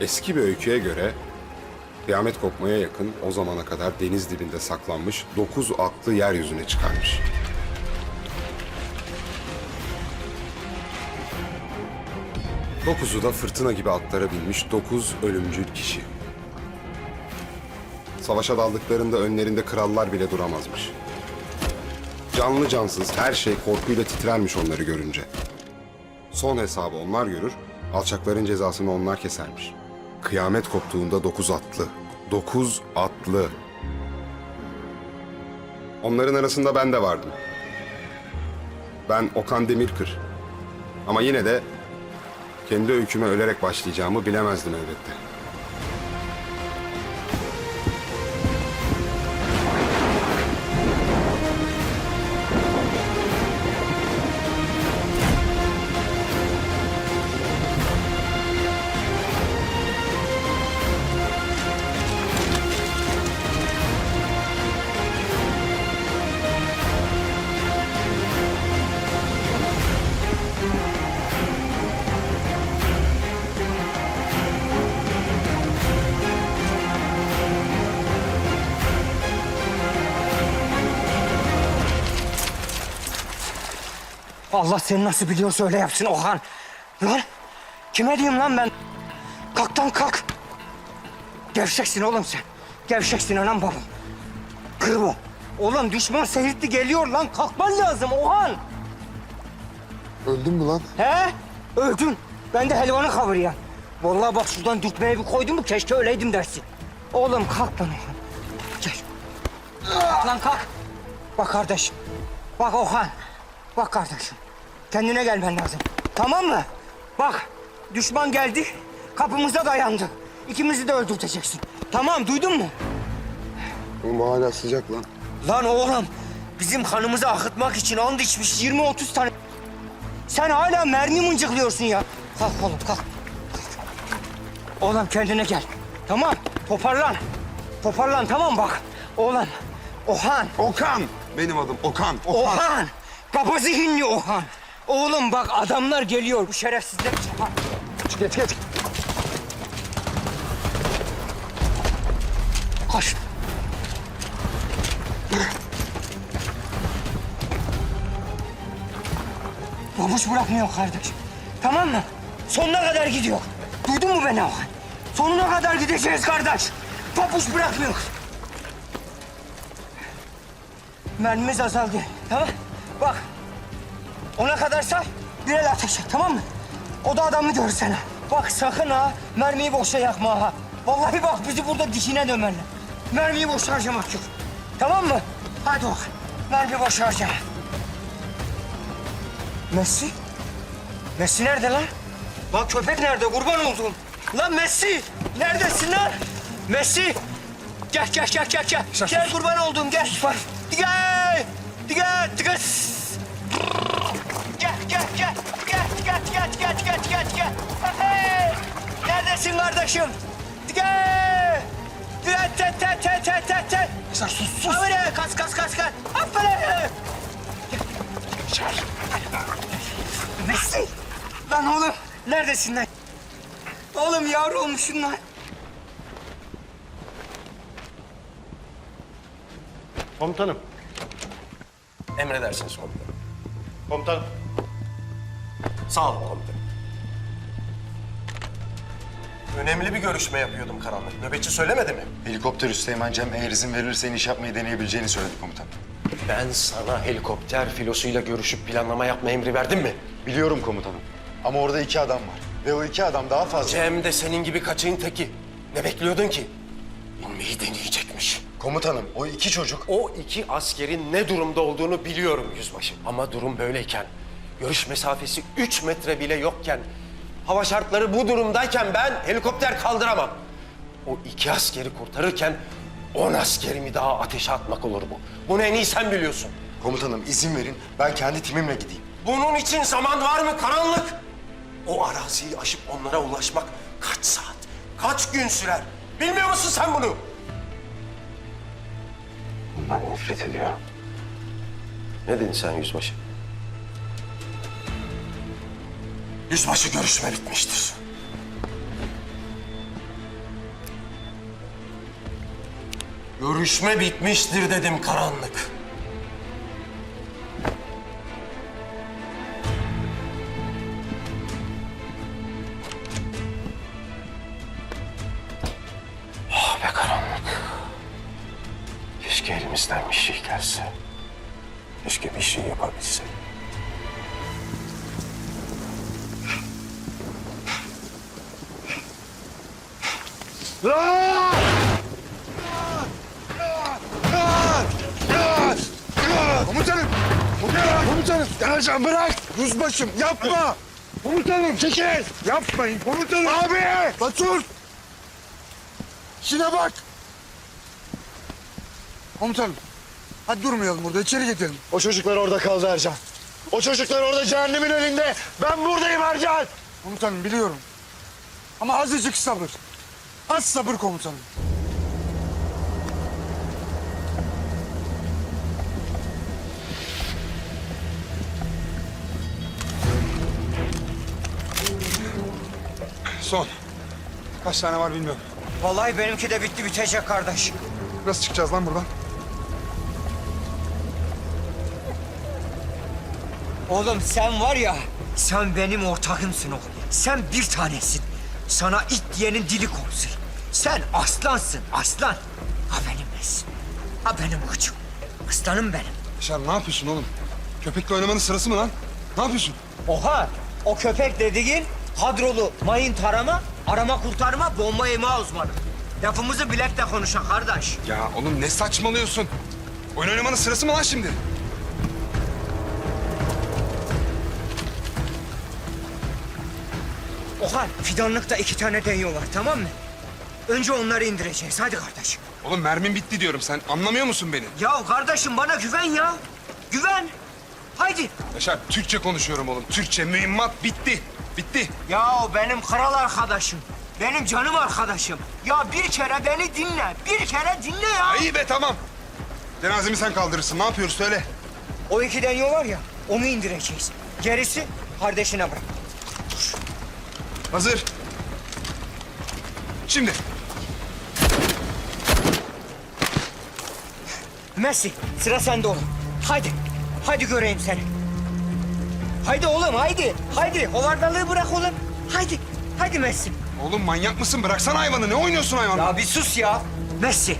Eski bir öyküye göre kıyamet kopmaya yakın o zamana kadar deniz dibinde saklanmış dokuz atlı yeryüzüne çıkarmış. Dokuzu da fırtına gibi atlara binmiş dokuz ölümcül kişi. Savaşa daldıklarında önlerinde krallar bile duramazmış. Canlı cansız her şey korkuyla titrermiş onları görünce. Son hesabı onlar görür, alçakların cezasını onlar kesermiş. Kıyamet koptuğunda dokuz atlı, dokuz atlı. Onların arasında ben de vardım. Ben Okan Demirkır. Ama yine de kendi öyküme ölerek başlayacağımı bilemezdim elbette. Allah seni nasıl biliyorsa öyle yapsın Ohan. Lan kime diyeyim lan ben? Kalk lan kalk. Gevşeksin oğlum sen. Gevşeksin anam babam. Kır bu. Oğlum düşman seyirtti geliyor lan. Kalkman lazım Ohan. Öldün mü lan? He? Öldün. Ben de helvanı kavuruyan. Vallahi bak şuradan dürtmeye bir koydum mu keşke öyleydim dersin. Oğlum kalk lan Ohan. Gel. Lan kalk. Bak kardeşim. Bak Ohan. Bak kardeşim. Kendine gelmen lazım. Tamam mı? Bak düşman geldi. Kapımıza dayandı. İkimizi de öldüreceksin. Tamam duydun mu? Oğlum hala sıcak lan. Lan oğlum bizim kanımızı akıtmak için and içmiş 20-30 tane. Sen hala mermi mıncıklıyorsun ya. Kalk oğlum kalk. Oğlum kendine gel. Tamam toparlan. Toparlan tamam bak. Oğlum Ohan. Okan! Benim adım Okan. Ohan. Kapa zihinli Ohan. Oğlum bak adamlar geliyor bu şerefsizler. Çabuk. Geç geç. Koş. Pabuç bırakmıyor kardeş. Tamam mı? Sonuna kadar gidiyor. Duydun mu beni Okan? Sonuna kadar gideceğiz kardeş. Pabuç bırakmıyor. Mermimiz azaldı. Tamam Bak. Ona kadar say. Bir el ateş et tamam mı? O da adamı görür sana. Bak sakın ha mermiyi boşa yakma ha. Vallahi bak bizi burada dişine dömerler. Mermiyi boş harcamak yok. Tamam mı? Hadi bak. Mermi boş harca. Messi? Messi nerede lan? Lan köpek nerede? Kurban oldum. Lan Messi! Neredesin lan? Messi! Gel gel gel gel gel. Gel kurban oldum gel. Gel. Gel. Gel. Gel gel gel. Gel gel gel gel gel gel gel. Hey! Neredesin kardeşim? Gel. Gel te te te te te te. Sen sus sus. Aferin kas kas kas kas. Aferin. Messi. Lan oğlum neredesin lan? Oğlum yavru olmuşsun lan. Komutanım. Emredersiniz komutanım. Komutanım. Sağ olun komutanım. Önemli bir görüşme yapıyordum karanlık. Nöbetçi söylemedi mi? Helikopter Üsteğmen Cem eğer izin verirse iniş yapmayı deneyebileceğini söyledi komutan. Ben sana helikopter filosuyla görüşüp planlama yapma emri verdim mi? Biliyorum komutanım. Ama orada iki adam var. Ve o iki adam daha fazla... Cem de senin gibi kaçığın teki. Ne bekliyordun ki? İnmeyi deneyecekmiş. Komutanım o iki çocuk... O iki askerin ne durumda olduğunu biliyorum yüzbaşı. Ama durum böyleyken, görüş mesafesi üç metre bile yokken... ...hava şartları bu durumdayken ben helikopter kaldıramam. O iki askeri kurtarırken on askerimi daha ateşe atmak olur bu. Bunu en iyi sen biliyorsun. Komutanım izin verin ben kendi timimle gideyim. Bunun için zaman var mı karanlık? O araziyi aşıp onlara ulaşmak kaç saat, kaç gün sürer? Bilmiyor musun sen bunu? Bundan nefret ediyorum. Ne dedin sen yüzbaşı? Yüzbaşı görüşme bitmiştir. Görüşme bitmiştir dedim karanlık. Elimizden bir şey gelse. Keşke bir şey yapabilsek. Komutanım! Komutanım! Ercan bırak! Yüzbaşım yapma! Komutanım çekil! Yapmayın komutanım! Abi! Batur! İşine bak! Komutanım. Hadi durmayalım burada içeri gidelim. O çocuklar orada kaldı Ercan. O çocuklar orada cehennemin elinde. Ben buradayım Ercan. Komutanım biliyorum. Ama azıcık sabır. Az sabır komutanım. Son. Kaç tane var bilmiyorum. Vallahi benimki de bitti bitecek kardeş. Nasıl çıkacağız lan buradan? Oğlum sen var ya, sen benim ortağımsın oğlum. Sen bir tanesin. Sana it diyenin dili kopsun. Sen aslansın, aslan. Ha benim nesin? Ha benim koçum. Aslanım benim. Yaşar ne yapıyorsun oğlum? Köpekle oynamanın sırası mı lan? Ne yapıyorsun? Oha, o köpek dediğin kadrolu mayın tarama, arama kurtarma, bomba yeme uzmanı. Lafımızı bilekle konuşan kardeş. Ya oğlum ne saçmalıyorsun? Oyun oynamanın sırası mı lan şimdi? Oha, fidanlıkta iki tane deniyor var tamam mı? Önce onları indireceğiz. Hadi kardeşim. Oğlum mermin bitti diyorum. Sen anlamıyor musun beni? Ya kardeşim bana güven ya. Güven. Haydi. Yaşar Türkçe konuşuyorum oğlum. Türkçe mühimmat bitti. Bitti. Ya o benim kral arkadaşım. Benim canım arkadaşım. Ya bir kere beni dinle. Bir kere dinle ya. İyi be tamam. Cenazemi sen kaldırırsın. Ne yapıyoruz söyle. O iki deniyor var ya, onu indireceğiz. Gerisi kardeşine bırak. Hazır. Şimdi. Messi, sıra sende oğlum. Haydi. Haydi göreyim seni. Haydi oğlum, haydi. Haydi. Hovardalığı bırak oğlum. Haydi. Haydi Messi. Oğlum manyak mısın? Bıraksana hayvanı. Ne oynuyorsun hayvanla? Ya bir sus ya. Messi,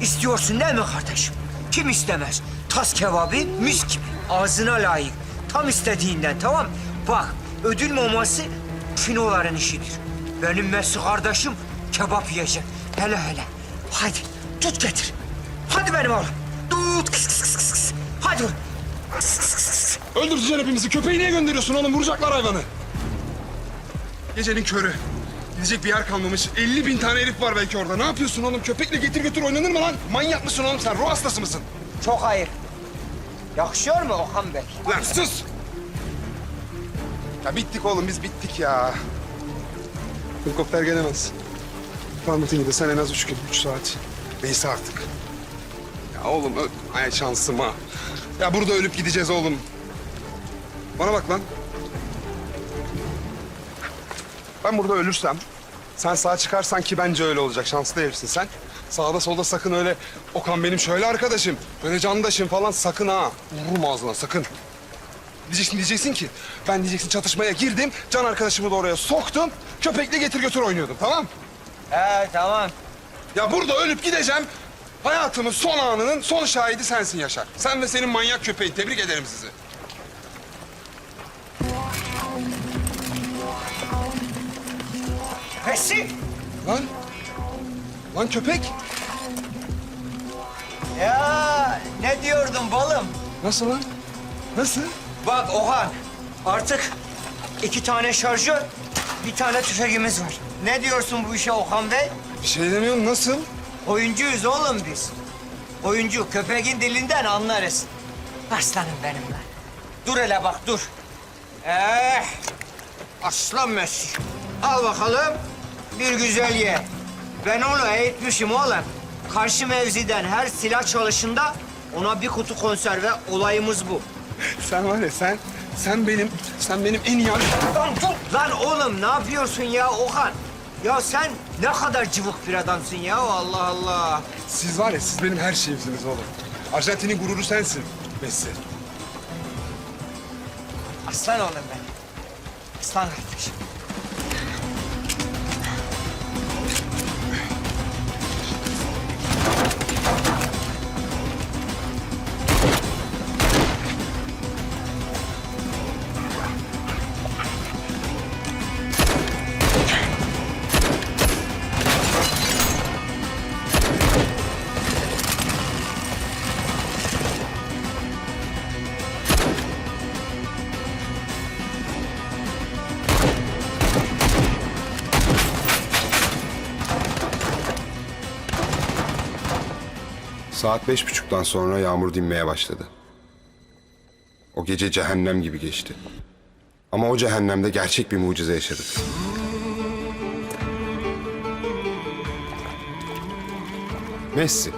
istiyorsun değil mi kardeşim? Kim istemez? Tas kebabı mis gibi. Ağzına layık. Tam istediğinden tamam Bak ödül maması finoların işidir. Benim Messi kardeşim kebap yiyecek. Hele hele. Hadi tut getir. Hadi benim oğlum. Tut kıs kıs kıs kıs, kıs. Hadi oğlum. Kıs kıs kıs kıs. Öldüreceksin hepimizi. Köpeği niye gönderiyorsun oğlum? Vuracaklar hayvanı. Gecenin körü. Gidecek bir yer kalmamış. 50 bin tane herif var belki orada. Ne yapıyorsun oğlum? Köpekle getir götür oynanır mı lan? Manyak mısın oğlum sen? Ruh hastası mısın? Çok hayır. Yakışıyor mu Okan Bey? Lan sus! Ya bittik oğlum biz bittik ya. Helikopter gelemez. Mahmut'un gidi sen en az üç gün, üç saat. Neyse artık. Ya oğlum ö- ay şansım ha. Ya burada ölüp gideceğiz oğlum. Bana bak lan. Ben burada ölürsem, sen sağ çıkarsan ki bence öyle olacak. Şanslı herifsin sen. Sağda solda sakın öyle Okan benim şöyle arkadaşım, böyle candaşım falan sakın ha. Vururum ağzına sakın. Diyeceksin diyeceksin ki ben diyeceksin çatışmaya girdim, can arkadaşımı da oraya soktum. Köpekle getir götür oynuyordum tamam? He tamam. Ya burada ölüp gideceğim. Hayatımın son anının son şahidi sensin Yaşar. Sen ve senin manyak köpeğin. Tebrik ederim sizi. Messi. Lan. Lan köpek. Ya ne diyordun balım? Nasıl lan? Nasıl? Bak Ohan, artık iki tane şarjör, bir tane tüfeğimiz var. Ne diyorsun bu işe Okan Bey? Bir şey demiyorum. Nasıl? Oyuncuyuz oğlum biz. Oyuncu, köpeğin dilinden anlarız. Aslanım benim lan. Dur hele bak, dur. Eh, aslan Messi. Al bakalım, bir güzel ye. Ben onu eğitmişim oğlum. Karşı mevziden her silah çalışında ona bir kutu konserve olayımız bu. Sen var ya sen, sen benim, sen benim en iyi... Lan dur! Lan oğlum ne yapıyorsun ya Okan? Ya sen ne kadar cıvık bir adamsın ya Allah Allah. Siz var ya siz benim her şeyimsiniz oğlum. Arjantin'in gururu sensin. Messi. Aslan oğlum ben. Aslan kardeşim. Saat beş buçuktan sonra yağmur dinmeye başladı. O gece cehennem gibi geçti. Ama o cehennemde gerçek bir mucize yaşadık. Messi.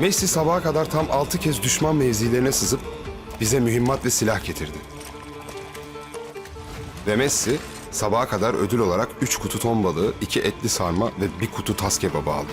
Messi sabaha kadar tam altı kez düşman mevzilerine sızıp bize mühimmat ve silah getirdi. Ve Messi sabaha kadar ödül olarak üç kutu ton balığı, iki etli sarma ve bir kutu tas kebabı aldı.